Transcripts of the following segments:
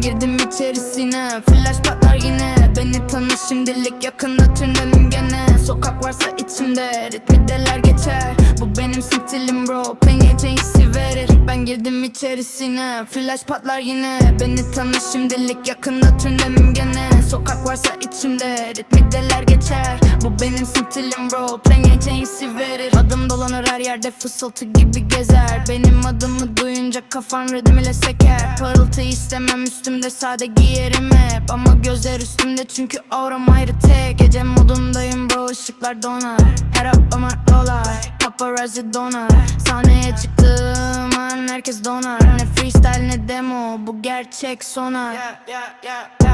girdim içerisine Flash patlar yine. Beni tanı şimdilik yakında tünelim gene. Sokak varsa içimde Ritmi deler geçer. Bu benim stilim bro Penye verir Ben girdim içerisine Flash patlar yine. Beni tanı şimdilik yakında tünelim gene. Sokak varsa içimde Ritmi deler geçer. Bu benim stilim Penye hissi verir. Adım dolanır her yerde fısıltı gibi gezer. Benim adımı duyunca kafan rhythm ile seker. Parıltı istemem üstümde sade giyerim hep. Ama gözler üstümde çünkü auram ayrı tek. Gece modundayım bro ışıklar donar. Her apama olay paparazzi donar. Sahneye çıktığım an herkes donar Ne freestyle ne demo? Bu gerçek sonar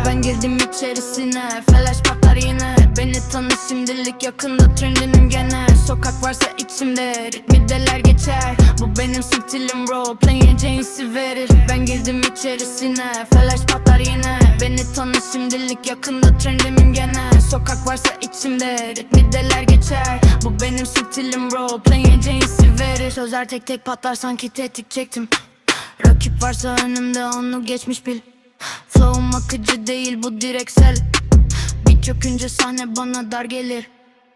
ben girdim içerisine. Flash patlar yine. Beni tanı şimdilik. Yakında trendinim gene. Sokak varsa içimde. Ritmi deler geçer. Bu benim stilim bro. Playing James'i verir. Ben girdim içerisine. Flash patlar yine. Beni tanı şimdilik. Yakında trendinim gene. Sokak varsa içimde. Ritmi deler geçer. Bu benim stilim bro. Playing James'i verir Sözler tek tek patlar sanki tetik çektim Rakip varsa önümde onu geçmiş bil. Flow'um akıcı değil bu direksel. Bir çökünce sahne bana dar gelir.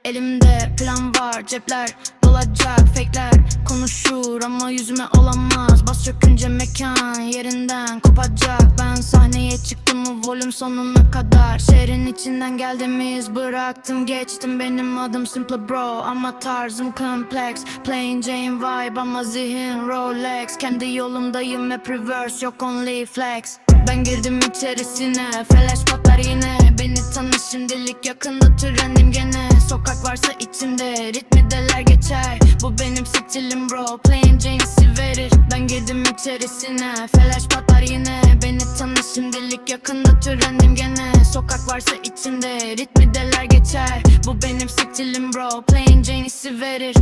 Elimde plan var cepler dolacak fake'ler Konuşur ama yüzüme olamaz. Bas çökünce mekan yerinden kopacak. Ben sahneye çıktım mı volüm sonuna kadar. Şehrin içinden geldim iz bıraktım geçtim. Benim adım simple bro ama tarzım kompleks Plain Jane vibe ama zihin Rolex. Kendi yolumdayım hep reverse yok only flex. Ben girdim içerisine Flash patlar yine şimdilik yakında trendim gene. Sokak varsa içimde Ritmi deler geçer. Bu benim stilim bro Playing James'i verir. Ben girdim içerisine Flash patlar yine. Beni tanı şimdilik yakında trendim gene. Sokak varsa içimde Ritmi deler geçer. Bu benim stilim bro Playing James'i verir